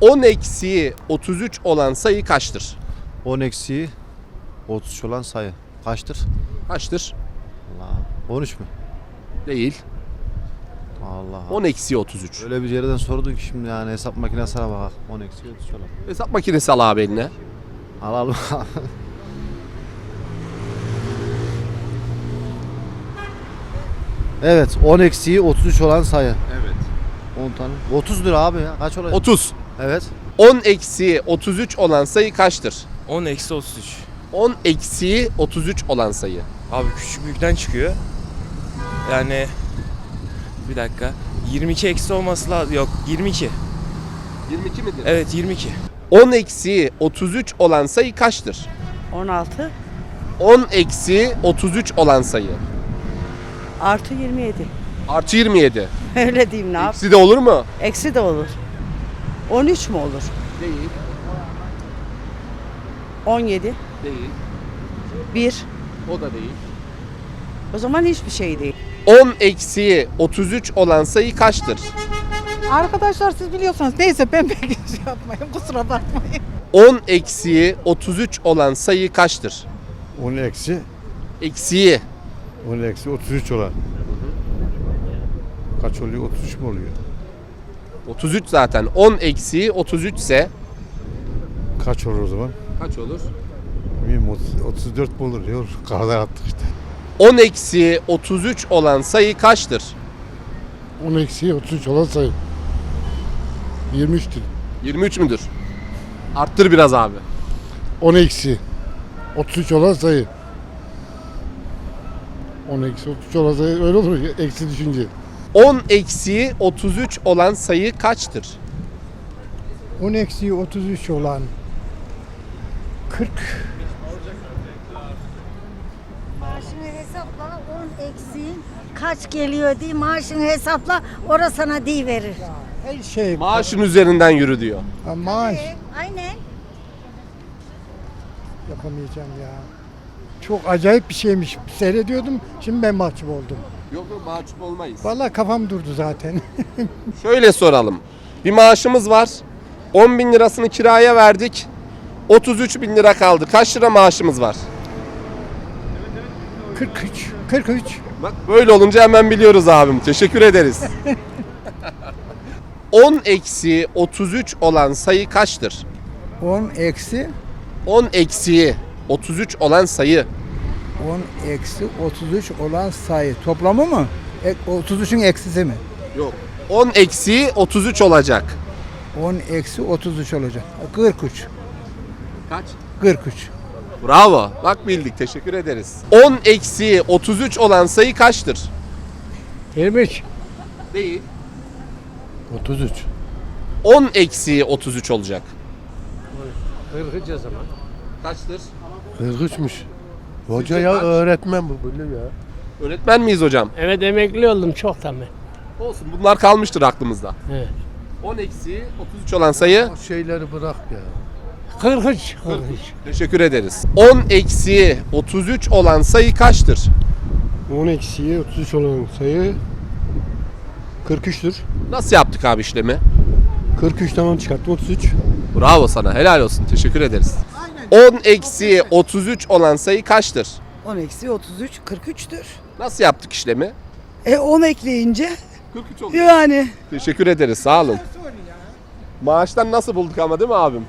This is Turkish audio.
10 eksiği 33 olan sayı kaçtır? 10 eksiği 33 olan sayı. Kaçtır? Kaçtır? Allah. 13 mü? Değil. Allah. 10 eksiği 33. Öyle bir yerden sordun ki şimdi yani hesap makinesine bak. 10 eksiği 33 olan. Hesap makinesi al abi eline. Alalım. evet 10 eksiği 33 olan sayı. Evet. 10 tane. 30 lira abi ya. Kaç olacak? 30. Evet. 10 eksiği 33 olan sayı kaçtır? 10 eksi 33. 10 eksiği 33 olan sayı. Abi küçük büyükten çıkıyor. Yani bir dakika. 22 eksi olması lazım. Yok 22. 22 midir? Evet 22. 10 eksiği 33 olan sayı kaçtır? 16 10 eksiği 33 olan sayı. artı 27. Artı 27. Öyle diyeyim ne yap? Eksi de olur mu? Eksi de olur. 13 mü olur? Değil. 17, Değil. 1. O da değil. O zaman hiçbir şey değil. 10 eksiği 33 olan sayı kaçtır? Arkadaşlar siz biliyorsunuz. Neyse ben pek şey yapmayın. Kusura bakmayın. 10 eksiği 33 olan sayı kaçtır? 10 eksi Eksiği 10 eksi 33 olan. Kaç oluyor? 33 mi oluyor? 33 zaten. 10 eksiği 33 ise Kaç olur o zaman? kaç olur? Bilmiyorum 30 34 mi olur? Olur? Kahve attık işte. 10 eksiği 33 olan sayı kaçtır? 10 eksi 33 olan sayı. 23'tür. 23 müdür? Arttır biraz abi. 10 eksi 33 olan sayı. 10 eksi 33 olan sayı öyle olur. ya, Eksi düşünce. 10 eksiği 33 olan sayı kaçtır? 10 eksiği 33 olan 40 Maaşını hesapla 10 eksiğin kaç geliyor diye maaşını hesapla orası sana diye verir. her şey Maaşın üzerinden yürü diyor. Ha, maaş aynen. yapamayacağım ya. Çok acayip bir şeymiş. Seyrediyordum. Şimdi ben mahcup oldum. Yok yok mahcup olmayız. Vallahi kafam durdu zaten. Şöyle soralım. Bir maaşımız var. 10 bin lirasını kiraya verdik. 33 bin lira kaldı. Kaç lira maaşımız var? 43 43 Bak böyle olunca hemen biliyoruz abim. Teşekkür ederiz. 10 eksi 33 olan sayı kaçtır? 10 eksi 10 eksiği 33 olan sayı. 10 eksi 33 olan sayı. Toplamı mı? E, 33'ün eksisi mi? Yok. 10 eksiği 33 olacak. 10 eksi 33 olacak. 43. Kaç? 43. Bravo. Bak bildik. Teşekkür ederiz. 10 eksiği 33 olan sayı kaçtır? 23. Değil. 33. 10 eksiği 33 olacak. 43 o zaman. Kaçtır? 43'müş. Hoca Sizce ya kaç? öğretmen bu böyle ya. Öğretmen miyiz hocam? Evet emekli oldum çoktan ben. Olsun bunlar kalmıştır aklımızda. Evet. 10 eksiği 33 olan sayı O şeyleri bırak ya. 43. 43. teşekkür ederiz. 10 eksiği 33 olan sayı kaçtır? 10 eksiği 33 olan sayı 43'tür. Nasıl yaptık abi işlemi? 43 tamam çıkarttım 33. Bravo sana helal olsun teşekkür ederiz. 10 eksiği 33 olan sayı kaçtır? 10 eksi 33 43'tür. Nasıl yaptık işlemi? E 10 ekleyince 43 oldu. yani Teşekkür ederiz sağ olun. Maaştan nasıl bulduk ama değil mi abim?